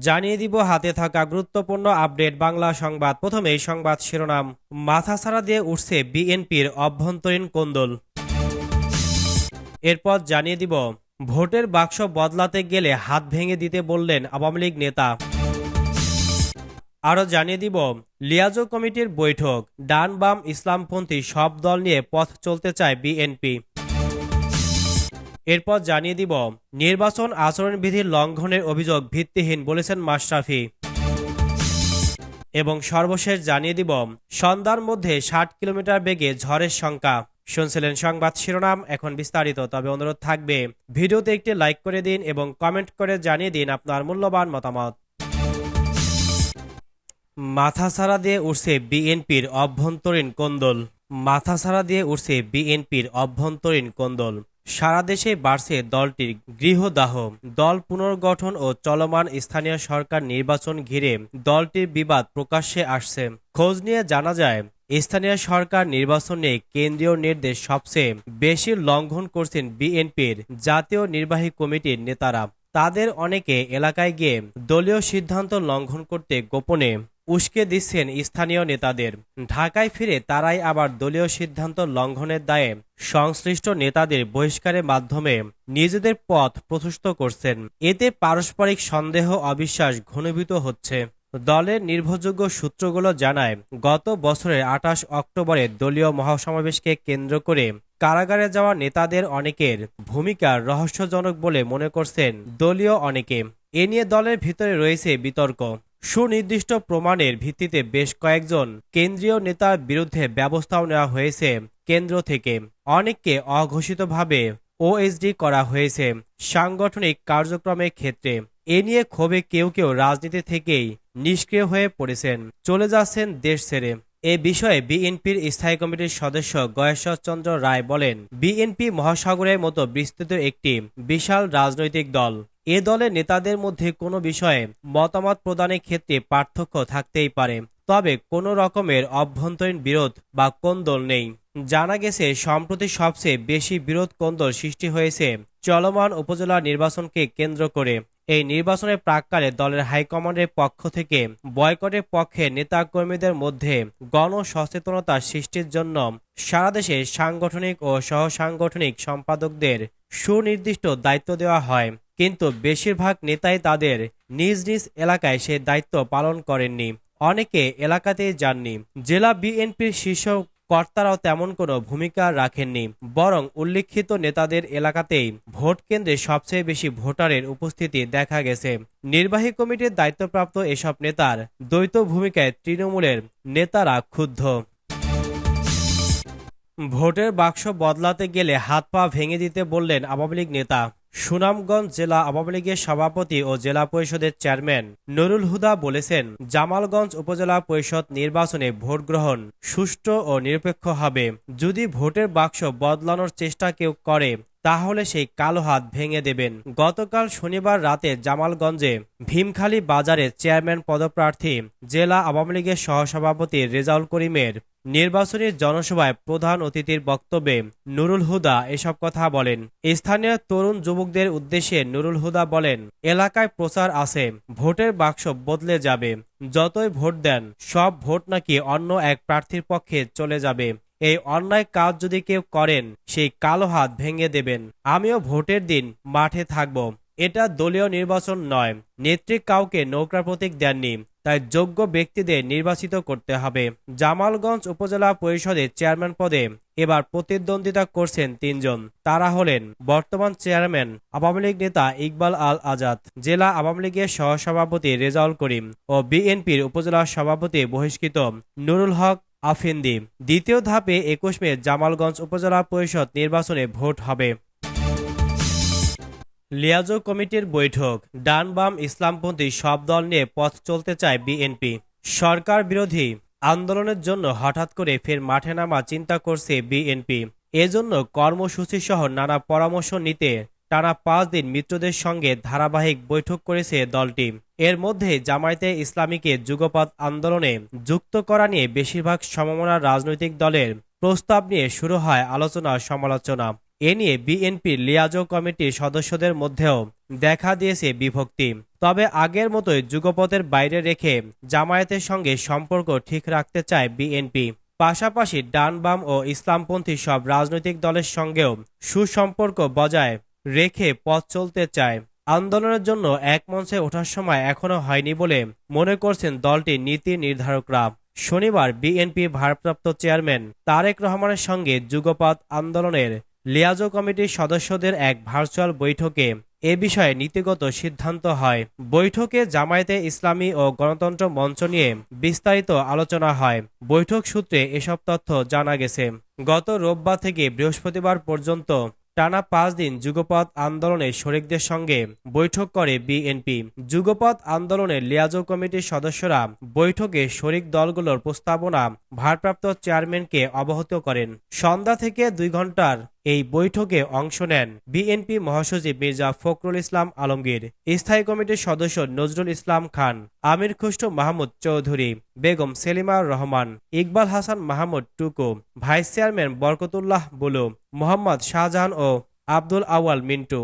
জানিয়ে দিব হাতে থাকা গুরুত্বপূর্ণ আপডেট বাংলা সংবাদ। প্রথমে সংবাদ শিরোনাম মাথাছাড়া দিয়ে উঠছে বিএনপির অভ্যন্তরীণ কোন্দল। এরপর জানিয়ে দিব, ভোটের বাক্স বদলাতে গেলে হাত ভেঙে দিতে বললেন আওয়ামী লীগ নেতা। আরও জানিয়ে দিব, লিয়াজো কমিটির বৈঠক, ডান বাম ইসলামপন্থী সব দল নিয়ে পথ চলতে চায় বিএনপি। এরপর জানিয়ে দিব, নির্বাচন আচরণবিধির লঙ্ঘনের অভিযোগ ভিত্তিহীন বলেছেন মাশরাফি। এবং সর্বশেষ জানিয়ে দিব, সন্ধ্যার মধ্যে ষাট কিলোমিটার বেগে ঝড়ের সংখ্যা। শুনছিলেন সংবাদ শিরোনাম, এখন বিস্তারিত, তবে অনুরোধ থাকবে, ভিডিওতে একটি লাইক করে দিন এবং কমেন্ট করে জানিয়ে দিন আপনার মূল্যবান মতামত। মাথা ছাড়া দিয়ে উঠছে বিএনপির অভ্যন্তরীণ কোন্দল। মাথা ছাড়া দিয়ে উঠছে বিএনপির অভ্যন্তরীণ কোন্দল। সারা দেশে বাড়ছে দলটির গৃহদাহ। দল পুনর্গঠন ও চলমান স্থানীয় সরকার নির্বাচন ঘিরে দলটির বিবাদ প্রকাশ্যে আসছে। খোঁজ নিয়ে জানা যায়, স্থানীয় সরকার নির্বাচনে কেন্দ্রীয় নির্দেশ সবচেয়ে বেশি লঙ্ঘন করছেন বিএনপির জাতীয় নির্বাহী কমিটির নেতারা। তাদের অনেকে এলাকায় গিয়ে দলীয় সিদ্ধান্ত লঙ্ঘন করতে গোপনে উস্কে দিচ্ছেন স্থানীয় নেতাদের। ঢাকায় ফিরে তারাই আবার দলীয় সিদ্ধান্ত লঙ্ঘনের দায়ে সংশ্লিষ্ট নেতাদের বহিষ্কারের মাধ্যমে নিজেদের পথ প্রশস্ত করছেন। এতে পারস্পরিক সন্দেহ, অবিশ্বাস ঘনীভূত হচ্ছে। দলের নির্ভরযোগ্য সূত্রগুলো জানায়, গত বছরের আঠাশ অক্টোবরে দলীয় মহাসমাবেশকে কেন্দ্র করে কারাগারে যাওয়া নেতাদের অনেকের ভূমিকা রহস্যজনক বলে মনে করছেন দলীয় অনেকে। এ নিয়ে দলের ভিতরে রয়েছে বিতর্ক। সুনির্দিষ্ট প্রমাণের ভিত্তিতে বেশ কয়েকজন কেন্দ্রীয় নেতার বিরুদ্ধে ব্যবস্থাও নেওয়া হয়েছে কেন্দ্র থেকে। অনেককে অঘোষিতভাবে ওএসডি করা হয়েছে সাংগঠনিক কার্যক্রমের ক্ষেত্রে। এ নিয়ে ক্ষোভে কেউ কেউ রাজনীতি থেকেই নিষ্ক্রিয় হয়ে পড়েছেন। চলে যাচ্ছেন দেশ ছেড়ে। এ বিষয়ে বিএনপির স্থায়ী কমিটির সদস্য গয়েশ্বর চন্দ্র রায় বলেন, বিএনপি মহাসাগরের মতো বিস্তৃত একটি বিশাল রাজনৈতিক দল। এ দলের নেতাদের মধ্যে কোনো বিষয়ে মতামত প্রদানের ক্ষেত্রে পার্থক্য থাকতেই পারে, তবে কোনো রকমের অভ্যন্তরীণ বিরোধ বা কোন্দল নেই। জানা গেছে, সম্প্রতি সবচেয়ে বেশি বিরোধ কোন্দল সৃষ্টি হয়েছে চলমান উপজেলা নির্বাচনকে কেন্দ্র করে। এই নির্বাচনের প্রাককালে দলের হাইকমান্ডের পক্ষ থেকে বয়কটের পক্ষে নেতাকর্মীদের মধ্যে গণসচেতনতা সৃষ্টির জন্য সারা দেশে সাংগঠনিক ও সহসাংগঠনিক সম্পাদকদের সুনির্দিষ্ট দায়িত্ব দেওয়া হয়। কিন্তু বেশিরভাগ নেতাই তাদের নিজ নিজ এলাকায় সে দায়িত্ব পালন করেননি। অনেকে এলাকাতেই যাননি। জেলা বিএনপির শীর্ষ কর্তারাও তেমন কোনো ভূমিকা রাখেননি। বরং উল্লিখিত নেতাদের এলাকাতেই ভোট কেন্দ্রে সবচেয়ে বেশি ভোটারের উপস্থিতি দেখা গেছে। নির্বাহী কমিটির দায়িত্বপ্রাপ্ত এসব নেতার দ্বৈত ভূমিকায় তৃণমূলের নেতারা ক্ষুব্ধ। ভোটের বাক্স বদলাতে গেলে হাত পা ভেঙে দিতে বললেন আওয়ামী লীগ নেতা। সুনামগঞ্জ জেলা আওয়ামী লীগের সভাপতি ও জেলা পরিষদের চেয়ারম্যান নুরুল হুদা বলেছেন, জামালগঞ্জ উপজেলা পরিষদ নির্বাচনে ভোট গ্রহণ সুষ্ঠু ও নিরপেক্ষ হবে। যদি ভোটের বাক্স বদলানোর চেষ্টা কেউ করে তাহলে সেই কালো হাত ভেঙে দেবেন। গতকাল শনিবার রাতে জামালগঞ্জে ভীমখালী বাজারে চেয়ারম্যান পদপ্রার্থী জেলা আওয়ামী লীগের সহসভাপতি রেজাউল করিমের নির্বাচনী জনসভায় প্রধান অতিথির বক্তব্যে নুরুল হুদা এসব কথা বলেন। স্থানীয় তরুণ যুবকদের উদ্দেশ্যে নুরুল হুদা বলেন, এলাকায় প্রচার আছে, ভোটের বাক্স বদলে যাবে। যতই ভোট দেন, সব ভোট নাকি অন্য এক প্রার্থীর পক্ষে চলে যাবে। এই অন্যায় কাজ যদি কেউ করেন, সেই কালো হাত ভেঙে দেবেন। আমিও ভোটের দিন মাঠে থাকব। এটা দলীয় নির্বাচন নয়। নেত্রী কাউকে নৌকা প্রতীক দেননি। তাই যোগ্য ব্যক্তিদের নির্বাচিত করতে হবে। জামালগঞ্জ উপজেলা পরিষদের চেয়ারম্যান পদে এবার প্রতিদ্বন্দ্বিতা করছেন তিনজন। তারা হলেন বর্তমান চেয়ারম্যান আওয়ামী লীগ নেতা ইকবাল আল আজাদ, জেলা আওয়ামী লীগের সহসভাপতি রেজাউল করিম ও বিএনপির উপজেলা সভাপতি বহিষ্কৃত নুরুল হক আফিন্দি দ্বিতীয় ধাপে একুশ মে জামালগঞ্জ উপজেলা পরিষদ নির্বাচনে ভোট হবে। লিয়াজো কমিটির বৈঠক। ডান বাম ইসলামপন্থী সব দল নিয়ে পথ চলতে চায় বিএনপি। সরকার বিরোধী আন্দোলনের জন্য হঠাৎ করে ফের মাঠে নামা চিন্তা করছে বিএনপি। এজন্য কর্মসূচি সহ নানা পরামর্শ নিতে টানা পাঁচ দিন মিত্রদের সঙ্গে ধারাবাহিক বৈঠক করেছে দলটি। এর মধ্যে জামায়াতে ইসলামীকে যুগপৎ আন্দোলনে যুক্ত করা নিয়ে বেশিরভাগ সমমনা রাজনৈতিক দলের প্রস্তাব নিয়ে শুরু হয় আলোচনা সমালোচনা। এ নিয়ে বিএনপির লিয়াজো কমিটির সদস্যদের মধ্যেও দেখা দিয়েছে বিভক্তি। তবে আগের মতোই যুগপথের বাইরে রেখে জামায়াতের সঙ্গে সম্পর্ক ঠিক রাখতে চায় বিএনপি। পাশাপাশি ডান বাম ও ইসলামপন্থী সব রাজনৈতিক দলের সঙ্গেও সুসম্পর্ক বজায় রেখে পথ চলতে চায়। আন্দোলনের জন্য এক মঞ্চে ওঠার সময় এখনও হয়নি বলে মনে করছেন দলটির নীতি নির্ধারকরা। শনিবার বিএনপি ভারপ্রাপ্ত চেয়ারম্যান তারেক রহমানের সঙ্গে যুগপৎ আন্দোলনের লিয়াজো কমিটির সদস্যদের এক ভার্চুয়াল বৈঠকে এ বিষয়ে নীতিগত সিদ্ধান্ত হয়। বৈঠকে জামায়াতে ইসলামী ও গণতন্ত্র মঞ্চ নিয়ে বিস্তারিত আলোচনা হয়। বৈঠক সূত্রে এসব তথ্য জানা গেছে। গত রোববার থেকে বৃহস্পতিবার পর্যন্ত টানা পাঁচ দিন যুগপথ আন্দোলনে শরিকদের সঙ্গে বৈঠক করে বিএনপি। যুগপথ আন্দোলনের লিয়াজো কমিটির সদস্যরা বৈঠকে শরিক দলগুলোর প্রস্তাবনা ভারপ্রাপ্ত চেয়ারম্যানকে অবহিত করেন। সন্ধ্যা থেকে দুই ঘণ্টার এই বৈঠকে অংশ নেন বিএনপি মহাসচিব মির্জা ফখরুল ইসলাম আলমগীর, স্থায়ী কমিটির সদস্য নজরুল ইসলাম খান, আমির খুষ্ট মাহমুদ চৌধুরী, বেগম সেলিমা রহমান, ইকবাল হাসান মাহমুদ টুকু, ভাইস চেয়ারম্যান বরকতুল্লাহ বুলু, মোহাম্মদ শাহজাহান ও আব্দুল আওয়াল মিন্টু।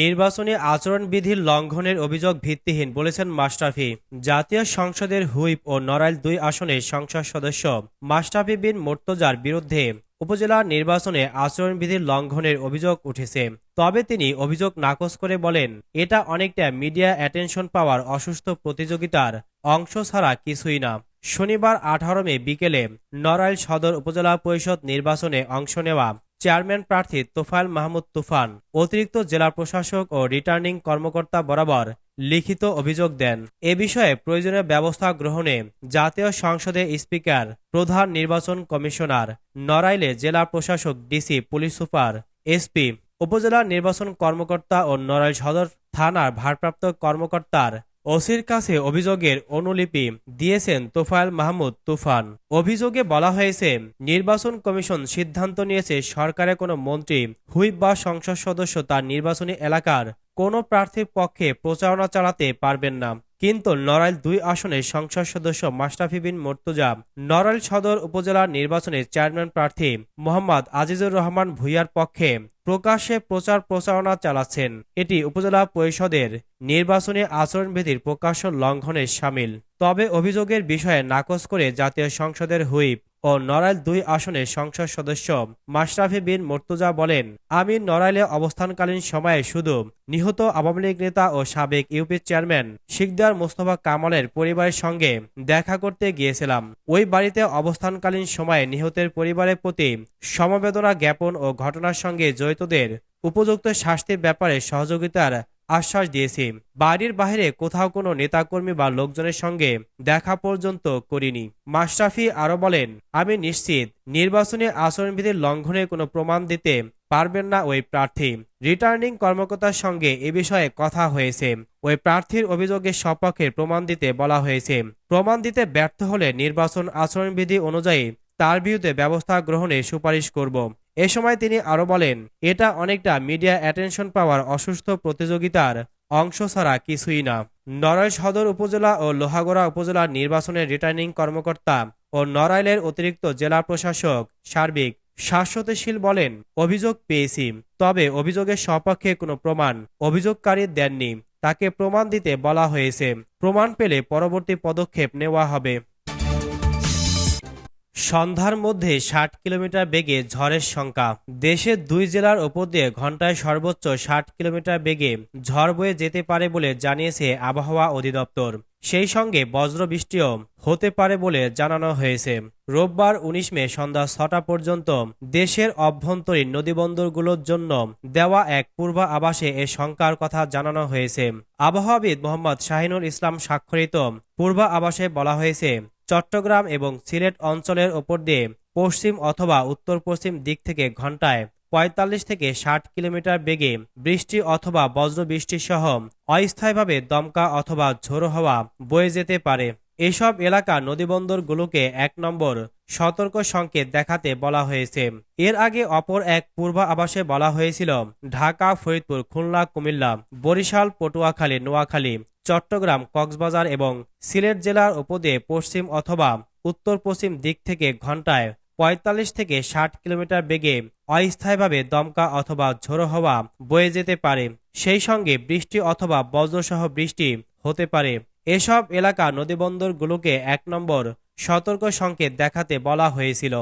নির্বাচনী আচরণবিধির লঙ্ঘনের অভিযোগ ভিত্তিহীন বলেছেন মাশরাফি। জাতীয় সংসদের হুইপ ও নড়াইল দুই আসনের সংসদ সদস্য মাশরাফি বিন মোর্তজার বিরুদ্ধে উপজেলা নির্বাচনে আচরণবিধির লঙ্ঘনের অভিযোগ উঠেছে। তবে তিনি অভিযোগ নাকচ করে বলেন, এটা অনেকটা মিডিয়া অ্যাটেনশন পাওয়ার অসুস্থ প্রতিযোগিতার অংশ ছাড়া কিছুই না। শনিবার আঠারো মে বিকেলে নড়াইল সদর উপজেলা পরিষদ নির্বাচনে অংশ নেওয়া চেয়ারম্যান প্রার্থী তোফায়েল মাহমুদ তুফান, অতিরিক্ত জেলা প্রশাসক ও রিটার্নিং কর্মকর্তা বরাবর লিখিত অভিযোগ দেন। এ বিষয়ে প্রয়োজনীয় ব্যবস্থা গ্রহণে জাতীয় সংসদে স্পিকার, প্রধান নির্বাচন কমিশনার, নড়াইলে জেলা প্রশাসক, ডিসি, পুলিশ সুপার, এসপি, উপজেলা নির্বাচন কর্মকর্তা ও নড়াইল সদর থানার ভারপ্রাপ্ত কর্মকর্তার ওসির কাছে অভিযোগের অনুলিপি দিয়েছেন তোফায়েল মাহমুদ তুফান। অভিযোগে বলা হয়েছে, নির্বাচন কমিশন সিদ্ধান্ত নিয়েছে সরকারের কোনো মন্ত্রী, হুইপ বা সংসদ সদস্য তার নির্বাচনী এলাকার কোনো প্রার্থীর পক্ষে প্রচারণা চালাতে পারবেন না। কিন্তু নড়াইল দুই আসনের সংসদ সদস্য মাস্টাফি বিন মর্তুজা, নড়াইল সদর উপজেলার নির্বাচনে চেয়ারম্যান প্রার্থী মোহাম্মদ আজিজুর রহমান ভুইয়ার পক্ষে প্রকাশ্যে প্রচার প্রচারণা চালাচ্ছেন। এটি উপজেলা পরিষদের নির্বাচনী আচরণবিধির প্রকাশ্য লঙ্ঘনের সামিল। তবে অভিযোগের বিষয়ে নাকচ করে জাতীয় সংসদের হুইপ ও নড়াইল দুই আসনের সংসদ সদস্য মাশরাফি বিন মর্তুজা বলেন, আমি নড়াইলে অবস্থানকালীন সময়ে শুধু নিহত আওয়ামী লীগ নেতা ও সাবেক ইউপি চেয়ারম্যান শিকদার মোস্তফা কামালের পরিবারের সঙ্গে দেখা করতে গিয়েছিলাম। ওই বাড়িতে অবস্থানকালীন সময়ে নিহতের পরিবারের প্রতি সমবেদনা জ্ঞাপন ও ঘটনার সঙ্গে জড়িতদের উপযুক্ত শাস্তির ব্যাপারে সহযোগিতার আশ্বাস দিয়েছি। বাড়ির বাইরে কোথাও কোনো নেতাকর্মী বা লোকজনের সঙ্গে দেখা পর্যন্ত করিনি। মাশরাফি আরও বলেন, আমি নিশ্চিত, নির্বাচনী আচরণবিধির লঙ্ঘনের কোনো প্রমাণ দিতে পারবেন না ওই প্রার্থী। রিটার্নিং কর্মকর্তার সঙ্গে এ বিষয়ে কথা হয়েছে। ওই প্রার্থীর অভিযোগের সপক্ষে প্রমাণ দিতে বলা হয়েছে। প্রমাণ দিতে ব্যর্থ হলে নির্বাচন আচরণবিধি অনুযায়ী তার বিরুদ্ধে ব্যবস্থা গ্রহণে সুপারিশ করব। এ সময় তিনি আরও বলেন, এটা অনেকটা মিডিয়া অ্যাটেনশন পাওয়ার অসুস্থ প্রতিযোগিতার অংশ ছাড়া কিছুই না। নড়াইল সদর উপজেলা ও লোহাগড়া উপজেলার নির্বাচনের রিটার্নিং কর্মকর্তা ও নড়াইলের অতিরিক্ত জেলা প্রশাসক সার্বিক শাশ্বতশীল বলেন, অভিযোগ পেয়েছি, তবে অভিযোগের সপক্ষে কোনো প্রমাণ অভিযোগকারী দেননি। তাকে প্রমাণ দিতে বলা হয়েছে। প্রমাণ পেলে পরবর্তী পদক্ষেপ নেওয়া হবে। সন্ধ্যার মধ্যে ষাট কিলোমিটার বেগে ঝড়ের সংখ্যা। দেশের দুই জেলার ওপর দিয়ে ঘন্টায় সর্বোচ্চ ষাট কিলোমিটার বেগে ঝড় বয়ে যেতে পারে বলে জানিয়েছে আবহাওয়া অধিদপ্তর। সেই সঙ্গে বজ্রবৃষ্টিও হতে পারে বলে জানানো হয়েছে। রোববার উনিশ মে সন্ধ্যা ছটা পর্যন্ত দেশের অভ্যন্তরীণ নদীবন্দরগুলোর জন্য দেওয়া এক পূর্ব আবাসে এ শঙ্কার কথা জানানো হয়েছে। আবহাওয়াবিদ মোহাম্মদ শাহিনুল ইসলাম স্বাক্ষরিত পূর্ব আবাসে বলা হয়েছে চট্টগ্রাম এবং সিলেট অঞ্চলের ওপর দিয়ে পশ্চিম অথবা উত্তর পশ্চিম দিক থেকে ঘন্টায় পঁয়তাল্লিশ থেকে ষাট কিলোমিটার বেগে বৃষ্টি অথবা বজ্রবৃষ্টি সহ অস্থায়ীভাবে দমকা অথবা ঝোড়ো হওয়া বয়ে যেতে পারে। এসব এলাকা নদীবন্দরগুলোকে এক নম্বর সতর্ক সংকেত দেখাতে বলা হয়েছে। এর আগে অপর এক পূর্ব আবাসে বলা হয়েছিল, ঢাকা, ফরিদপুর, খুলনা, কুমিল্লা, বরিশাল, পটুয়াখালী, নোয়াখালী চট্টগ্রাম, কক্সবাজার এবং সিলেট জেলার উপদে পশ্চিম অথবা উত্তর পশ্চিম দিক থেকে ঘন্টায় ৪৫ থেকে ষাট কিলোমিটার বেগে অস্থায়ীভাবে দমকা অথবা ঝোড়ো হওয়া বয়ে যেতে পারে। সেই সঙ্গে বৃষ্টি অথবা বজ্রসহ বৃষ্টি হতে পারে। এসব এলাকা নদীবন্দরগুলোকে এক নম্বর সতর্ক সংকেত দেখাতে বলা হয়েছিল।